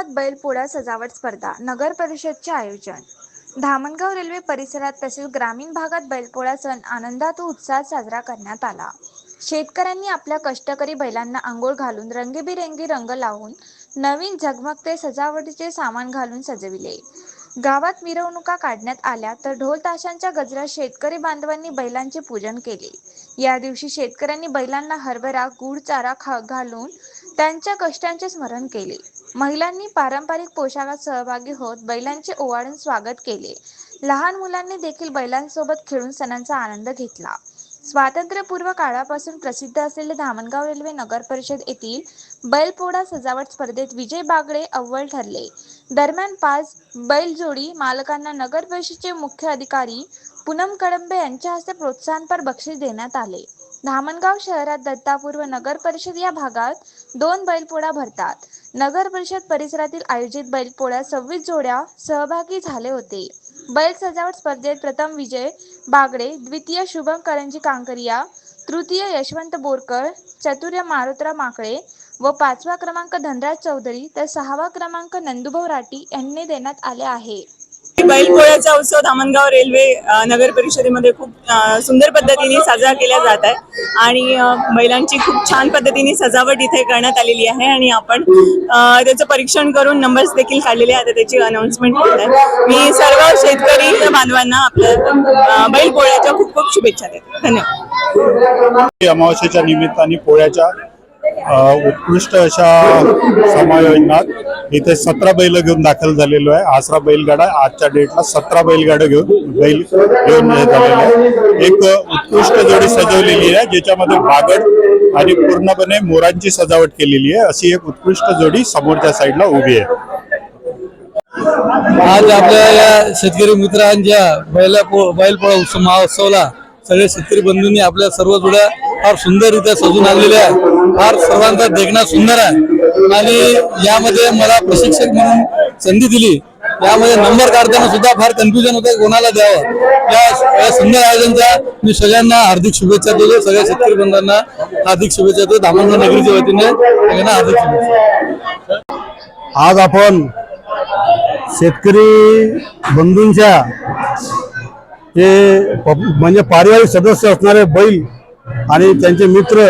औरंगाबाद बैलपोळा सजावट स्पर्धा नगर परिषदचे आयोजन. धामणगाव रेल्वे परिसरात तसेच ग्रामीण भागात बैलपोळा सण आनंदात व उत्साहात साजरा करण्यात आला. शेतकऱ्यांनी आपल्या कष्टकरी बैलांना आंघोळ घालून रंगीबिरंगी रंग लावून नवीन झगमगते सजावटीचे सामान घालून सजविले. गावात मिरवणुका काढण्यात आल्या तर ढोल ताशांच्या गजरात शेतकरी बांधवांनी बैलांचे पूजन केले. या दिवशी शेतकऱ्यांनी बैलांना हरभरा गुळ चारा खा घालून त्यांच्या कष्टांचे स्मरण केले. महिलांनी पारंपरिक पोशाखात सहभागी होत बैलांचे ओवाळून स्वागत केले. लहान मुलांनी देखील बैलांसोबत खेळून सणांचा आनंद घेतला. स्वातंत्र्यपूर्व काळापासून प्रसिद्ध असलेले धामणगाव रेल्वे नगर परिषद येथील बैलपोडा सजावट स्पर्धेत विजय बागडे अव्वल ठरले. दरम्यान पाच बैलजोडी मालकांना नगर परिषदेचे मुख्य अधिकारी पूनम कडंबे यांच्या हस्ते प्रोत्साहनपर बक्षीस देण्यात आले. धामणगाव शहरात दत्तापूर्व नगर परिषद या भागात दोन बैलपोडा भरतात. नगर परिषद परिसरातील आयोजित बैलपोळ्यात सव्वीस जोड्या सहभागी झाले होते. बैल सजावट स्पर्धेत प्रथम विजय बागडे द्वितीय शुभम करंजी कांकरिया तृतीय यशवंत बोरकर चतुर्य मारुतराव माकळे व पाचवा क्रमांक धनराज चौधरी तर सहावा क्रमांक नंदुभाऊ राठी यांनी देण्यात आले आहे. बैलपोळ्याचा उत्सव धामणगाव रेल्वे नगर परिषदेमध्ये खूप सुंदर पद्धतीने साजरा केला जात आहे. आणि बैलांची खूप छान पद्धतीने सजावट इथे करण्यात आलेली आहे. आणि आपण त्याचं परीक्षण करून नंबर्स देखील काढलेले आहेत. त्याची अनाउन्समेंट केली आहे. मी सर्व शेतकरी बांधवांना आपल्या बैलपोळ्याच्या खूप खूप शुभेच्छा देते. धन्यवाद. अमावस्येच्या निमित्ताने पोळ्याच्या उत्कृष्ट अशा समायोजनात इथे सतरा बैल घेऊन दाखल झालेलो आहे. आसरा बैलगाडा आजच्या डेटला सतरा बैलगाडा घेऊन बैल घेऊन हे आहे. एक उत्कृष्ट जोडी सजवलेली आहे ज्याच्यामध्ये बागड आणि पूर्णपणे मोरांची सजावट केलेली आहे. अशी एक उत्कृष्ट जोडी समोरच्या साईडला उभी आहे. आज आपल्या या शेतकरी मित्रांच्या बैला बैलपोळा उत्सव महोत्सवला सगळे शेतकरी बंधूंनी आपल्या सर्व जोड्या फार सुंदररित्या सजून आणलेल्या आहे फार सर्वांचा देखणा सुंदर आहे. आणि यामध्ये मला प्रशिक्षक म्हणून संधी दिली. यामध्ये नंबर काढताना सुद्धा फार कन्फ्युजन होतं कोणाला द्यावं. या या सुंदर आयोजनच्या मी सगळ्यांना हार्दिक शुभेच्छा देतो. सगळ्या शेतकरी बंधांना हार्दिक शुभेच्छा देतो. धामणगाव नगरीच्या वतीने सगळ्यांना हार्दिक शुभेच्छा. आज आपण शेतकरी बंधूंच्या हे म्हणजे पारिवारिक सदस्य असणारे बैल आणि त्यांचे मित्र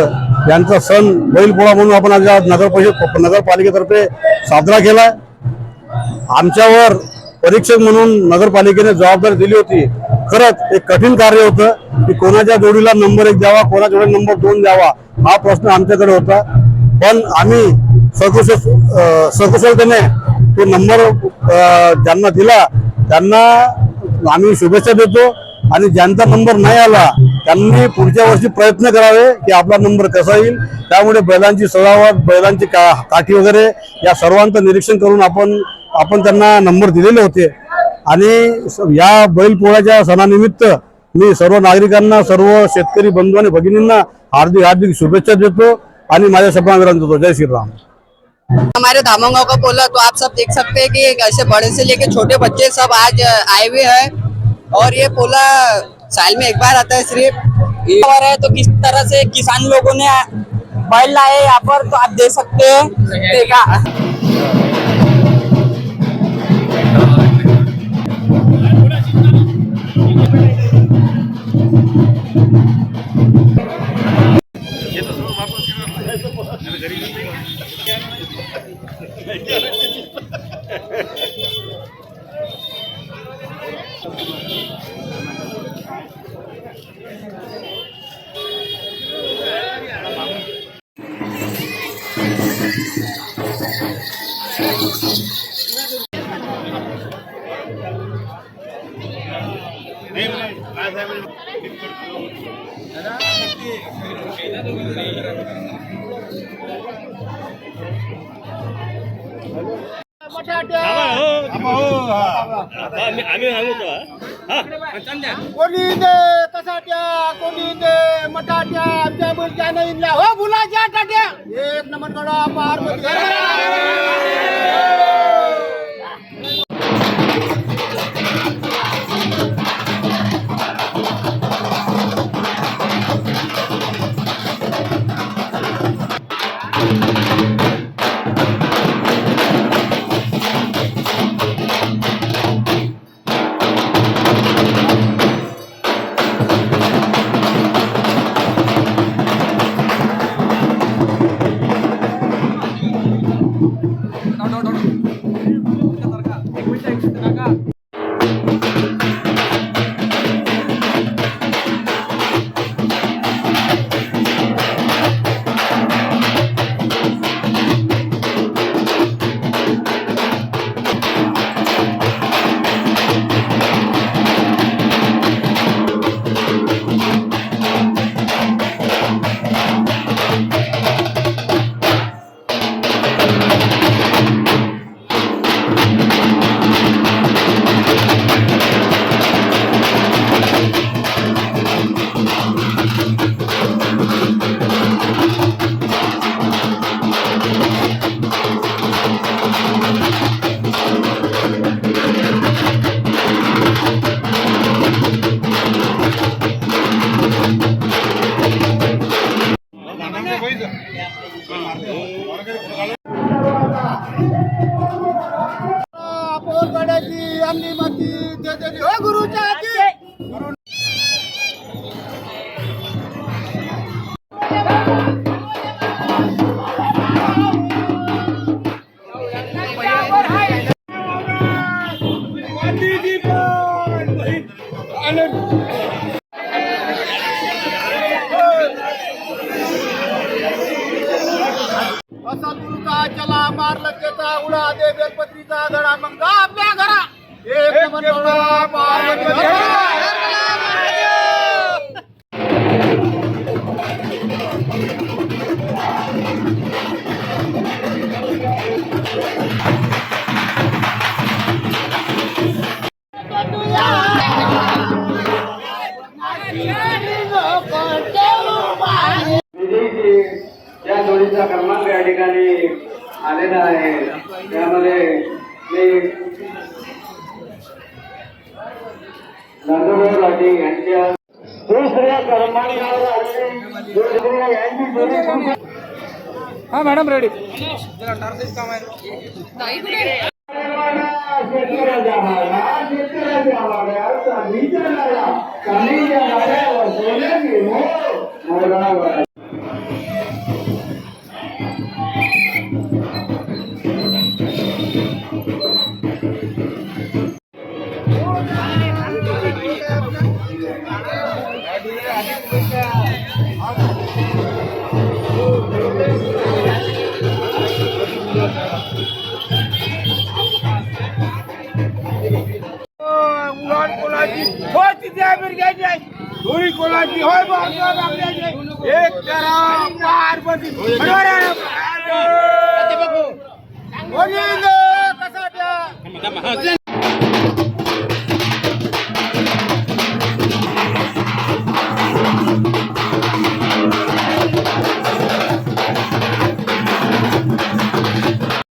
यांचा सण बैलपोळा म्हणून आपण आज या नगर परिषद नगरपालिकेतर्फे साजरा केला आमच्यावर परीक्षक म्हणून नगरपालिकेने जबाबदारी दिली होती. खरंच एक कठीण कार्य होतं की कोणाच्या जोडीला नंबर एक द्यावा कोणाच्या जोडीला नंबर दोन द्यावा हा प्रश्न आमच्याकडे होता. पण आम्ही सकुशल सकुशलतेने तो नंबर ज्यांना दिला त्यांना आम्ही शुभेच्छा देतो. आणि ज्यांचा नंबर नाही आला त्यांनी पुढच्या वर्षी प्रयत्न करावे की आपला नंबर कसा येईल. त्यामुळे बैलांची सजावट बैलांची का काठी वगैरे या सर्वांचं निरीक्षण करून आपण आपण त्यांना नंबर दिलेले होते. आणि स- या बैलपोळ्याच्या सणानिमित्त मी सर्व नागरिकांना सर्व शेतकरी बंधू आणि भगिनींना हार्दिक हार्दिक शुभेच्छा देतो आणि माझ्या शब्दांत विराम देतो जय श्रीराम. हमारे धामोगांव का बोला तो आप सब देख सकते हैं कि ऐसे बड़े से लेके छोटे बच्चे सब आज आए हुए हैं और ये पोला साल में एक बार आता है सिर्फ। और बार है तो किस तरह से किसान लोगों ने बैल लाए यहाँ पर तो आप देख सकते हैं। देखा। आम्ही आम्ही सांगतो कोणी दे कसाट्या कोणी दे मटाट्या आमच्या मुलच्या नाही हो बुलाच्या टाट्या एक नंबर कडा पार चला मारलं त्याचा उडा दे बेलपत्रीचा धडा मग जा आपल्या घरा एक नंबर विजयी या जोडीचा क्रमांक या ठिकाणी आलेला आहे. त्यामध्ये मी नंदुराव लाटे यांच्या दुसऱ्या क्रमांकावर आलेली कोणाची होय एक करा पार्वती